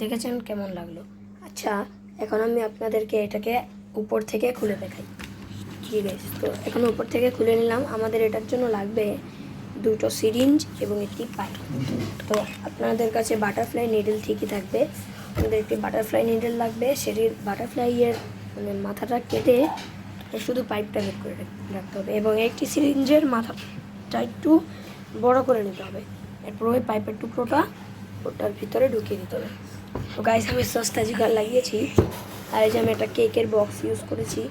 দেখেছেন? কেমন লাগল? আচ্ছা এখন আমি আপনাদেরকে এটাকে উপর থেকে খুলে দেখাই। ঠিক আছে তো এখন উপর থেকে খুলে নিলাম। আমাদের এটার জন্য লাগবে দুটো সিরিঞ্জ এবং একটি পাইপ তো আপনাদের কাছে বাটারফ্লাই নিডল ঠিকই থাকবে। আমাদের একটি বাটারফ্লাই নিডল লাগবে। সেটির বাটারফ্লাইয়ের মানে মাথাটা কেটে শুধু পাইপটা বের করে রাখতে হবে এবং একটি সিরিঞ্জের মাথাটা একটু বড় করে নিতে হবে। এরপর ওই পাইপের টুকরোটা ওটার ভিতরে ঢুকিয়ে দিতে হবে। তো গাইস আমি সস্তা জিগার লাগিয়েছি। আর এই যে আমি একটা কেকের বক্স ইউজ করেছি।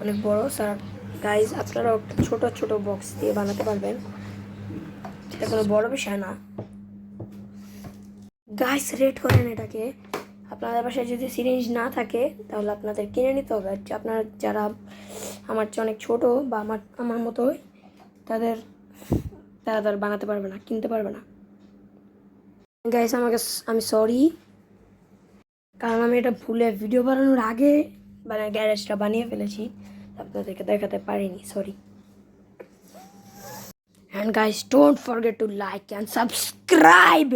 অনেক বড় স্যার গাইজ আপনারাও ছোট ছোট বক্স দিয়ে বানাতে পারবেন। এটা কোনো বড় বিষয় না। গাইস রেড করেন এটাকে। আপনাদের বাসায় যদি সিরিঞ্জ না থাকে, তাহলে আপনাদের কিনে নিতে হবে। আপনারা যারা আমার চেয়ে অনেক ছোট বা আমার আমার মতোই, তাদের, তারা তার বানাতে পারবে না, কিনতে পারবে না। গাইস আমাকে আমি সরি কারণ আমি এটা ভুলে ভিডিও বানানোর আগে মানে গ্যারেজটা বানিয়ে ফেলেছি। আপনাদেরকে দেখাতে পারিনি sorry and guys don't forget to like and subscribe